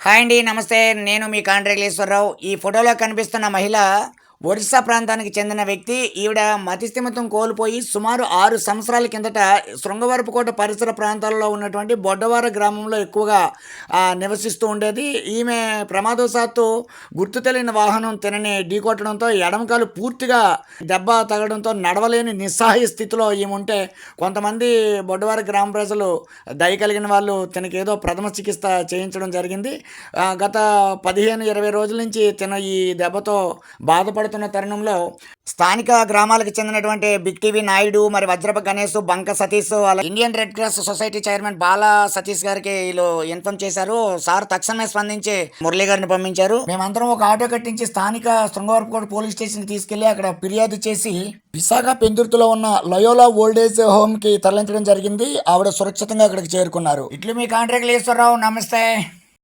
Hi అండి నమస్తే. నేను మీ కాంట్రాక్టేశ్వరరావు ఈ ఫోటోలో కనిపిస్తున్న మహిళ ఒరిస్సా ప్రాంతానికి చెందిన వ్యక్తి. ఈవిడ మతిస్థిమితం కోల్పోయి సుమారు ఆరు సంవత్సరాల కిందట శృంగవరపుకోట పరిసర ప్రాంతాల్లో ఉన్నటువంటి బొడ్డవార గ్రామంలో ఎక్కువగా నివసిస్తూ ఉండేది. ఈమె ప్రమాదవశాత్తు గుర్తు తెలియని వాహనం తినని ఢీకొట్టడంతో ఎడమకాలు పూర్తిగా దెబ్బ తగడంతో నడవలేని నిస్సహాయ స్థితిలో ఈమె ఉంటే కొంతమంది బొడ్డవార గ్రామ ప్రజలు దయ కలిగిన వాళ్ళు తనకి ఏదో ప్రథమ చికిత్స చేయించడం జరిగింది. గత పదిహేను ఇరవై రోజుల నుంచి తిన ఈ దెబ్బతో బాధపడుతున్న తరుణంలో స్థానిక గ్రామాలకు చెందినటువంటి బిగ్ టీవీ నాయుడు మరి వజ్రప గణేష్ బంక సతీష్ వాళ్ళ Indian red cross society chairman Bala Satish గారికి వీళ్ళు ఇన్ఫార్మ్ చేశారు. సార్ తక్షణమే స్పందించి మురళీ గారిని పంపించారు. మేమందరం ఒక ఆటో కట్టించి స్థానిక శృంగవరపుకోట పోలీస్ స్టేషన్ తీసుకెళ్ళి అక్కడ ఫిర్యాదు చేసి విశాఖ పెందుర్తిలో ఉన్న లయోలా ఓల్డేజ్ హోమ్కి తరలించడం జరిగింది. ఆవిడ సురక్షితంగా అక్కడికి చేరుకున్నారు. ఇట్లు మీ కాంట్రాక్ట్ ఈశ్వరరావు. నమస్తే.